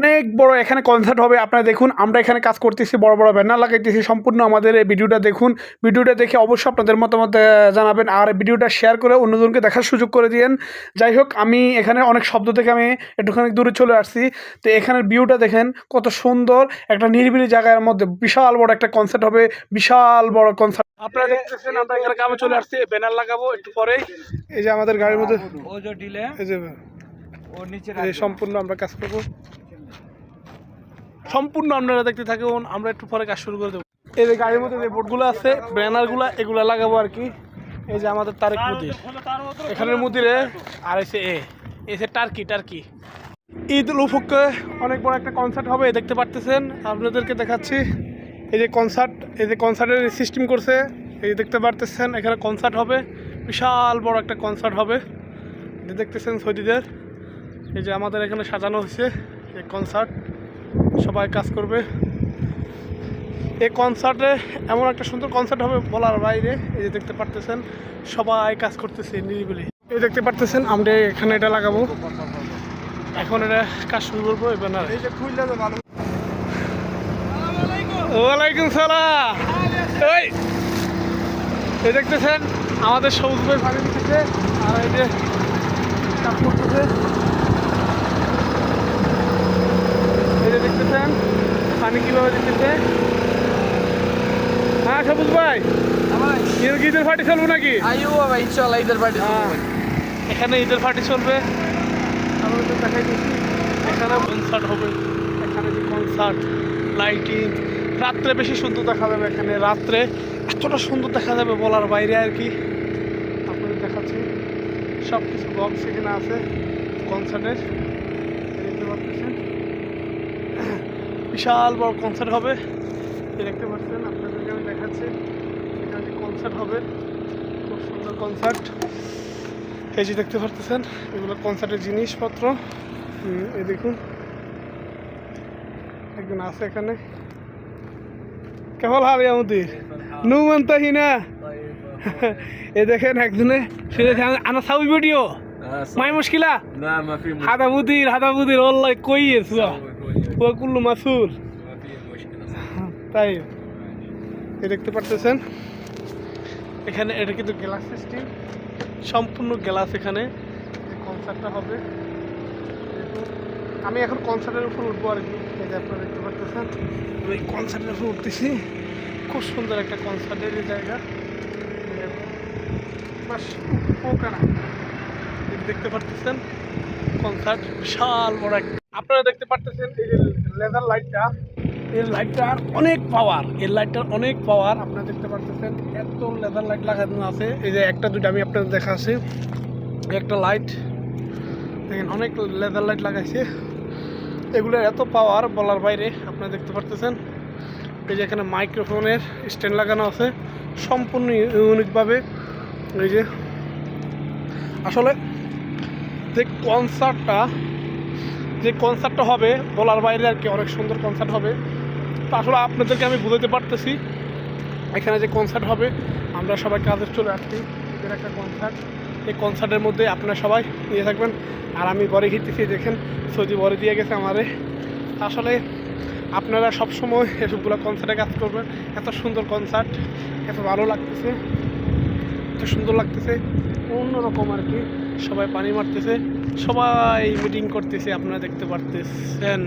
অনেক বড় এখানে কনসার্ট হবে। আপনারা দেখুন আমরা এখানে কাজ করতেছি বড় বড় ব্যানার লাগাইতেছি সম্পূর্ণ আমাদের এই ভিডিওটা দেখুন। ভিডিওটা দেখে অবশ্যই আপনাদের মতামত জানাবেন আর ভিডিওটা শেয়ার করে অন্যজনকে দেখার সুযোগ করে দিয়েন। যাই হোক আমি এখানে অনেক শব্দ থেকে আমি একটুখানি দূরে চলে আসছি। তো এখানের ভিউটা দেখেন কত সুন্দর একটা নিরিবিলি জায়গার মধ্যে বিশাল বড় একটা কনসার্ট হবে বিশাল বড় কনসার্ট আপনারা দেখতেছেন আমরা এখানে কাজ চলে আসছি ব্যানার লাগাবো একটু পরেই। এই যে আমাদের গাড়ির মধ্যে এই যে সম্পূর্ণ আমরা কাজ করব। সম্পূর্ণ আপনারা দেখতে থাকুন, আমরা একটু পরে কাজ শুরু করে দেবো। এই যে গাড়ির মধ্যে যে বোর্ডগুলো আছে ব্যানারগুলো এগুলো লাগাবো আর কি। এই যে আমাদের তারেক মুদির এখানের মুদিরে আর এসে এ এসে টার্কি টার্কি। ঈদ উল অনেক বড় একটা কনসার্ট হবে দেখতে পারতেছেন। আপনাদেরকে দেখাচ্ছি। এই যে কনসার্ট এই যে কনসার্টের সিস্টেম করছে, এই দেখতে পারতেছেন, এখানে কনসার্ট হবে। বিশাল বড় একটা কনসার্ট হবে। দেখতেছেন সৌদিদের। এই যে আমাদের এখানে সাজানো হয়েছে এই কনসার্ট সবাই কাজ করবে। এই কনসার্টে এমন একটা সুন্দর কনসার্ট হবে বলার বাইরে। এই যে দেখতে পারতেছেন সবাই কাজ করতেছে নিরিবিলি। এই দেখতে পারতেছেন আমরা এখানে এটা লাগাবো। এখন এটা কাজ শুরু করব তো ভালো। ওয়ালাইকুম সালাম। এই এই দেখতেছেন আমাদের সবুজ ভাই পানি দিতেছে আর এই যে কাজ করতেছে এই যে দেখতেছেন পানি কীভাবে দিতেছে? হ্যাঁ সবুজ ভাই। ঈদের পার্টি চলবো নাকি? ঈদের পার্টি হ্যাঁ। এখানে ঈদের পার্টি চলবে। তো দেখাই এখানে কনসার্ট হবে। এখানে যে কনসার্ট লাইটিং রাত্রে বেশি সুন্দর দেখা যাবে এখানে। রাত্রে এতটা সুন্দর দেখা যাবে বলার বাইরে আর কি। আপনাদের দেখাচ্ছি। সব কিছু বক্স এখানে আছে কনসার্টের বিশাল বড় কনসার্ট হবে। দেখতে পাচ্ছেন আপনাদেরকে আমি দেখাচ্ছি। এখানে কনসার্ট হবে খুব সুন্দর কনসার্ট এই যে দেখতে পারতেছেন এগুলো কনসার্টের জিনিসপত্র। এই দেখুন। একজন আছে এখানে। কেবল হাবে আমাদের নুমান তাহিনা এ দেখেন একজনে সে আনা সাউই ভিডিও। হ্যাঁ, মাই মুশকিলা? না মাফি হাদা বুদির হাদা বুদির ওল্লাই কই ওয়াকুল্লু মাসুল। তাই এ দেখতে পারতেছেন? এখানে এটা কিন্তু গ্লাস সিস্টেম সম্পূর্ণ গ্লাস এখানে। যে কনসার্টটা হবে। আমি এখন কনসার্টের উপর উঠবো আর কি। এই আপনারা দেখতে পারতেছেন ওই কনসার্টের উপর উঠতেছি। খুব সুন্দর একটা কনসার্টের জায়গা। বাস পোকা না দেখতে পারতেছেন কনসার্ট বিশাল বড় একটা আপনারা দেখতে পারতেছেন এই যে লেজার লাইটটা এই লাইটটার অনেক পাওয়ার এই লাইটটার অনেক পাওয়ার আপনারা দেখতে পারতেছেন এত লেজার লাইট লাগানো আছে। এই যে একটা দুটো আমি আপনাদের দেখাচ্ছি। একটা লাইট দেখেন অনেক লেজার লাইট লাগাইছে। এগুলোর এত পাওয়ার বলার বাইরে আপনারা দেখতে পারতেছেন। এই যে এখানে মাইক্রোফোনের স্ট্যান্ড লাগানো আছে। সম্পূর্ণ ইউনিকভাবে এই যে, আসলে যে কনসার্টটা যে কনসার্টটা হবে, বলার বাইরে আর কি অনেক সুন্দর কনসার্ট হবে। তো আসলে আপনাদেরকে আমি বুঝাতে পারতেছি, এখানে যে কনসার্ট হবে, আমরা সবাই কাজে চলে আসছি এদের একটা কনসার্ট এই কনসার্টের মধ্যে আপনারা সবাই নিয়ে থাকবেন। আর আমি বরে ঘিরতেছি, দেখেন, সৌদি বরে দিয়ে গেছে আমারে। আসলে আপনারা সবসময় এসবগুলো কনসার্টে কাজ করবেন। এত সুন্দর কনসার্ট এত ভালো লাগতেছে, এত সুন্দর লাগতেছে, অন্যরকম আর কি। সবাই পানি মারতেছে সবাই মিটিং করতেছে আপনারা দেখতে পারতেছেন।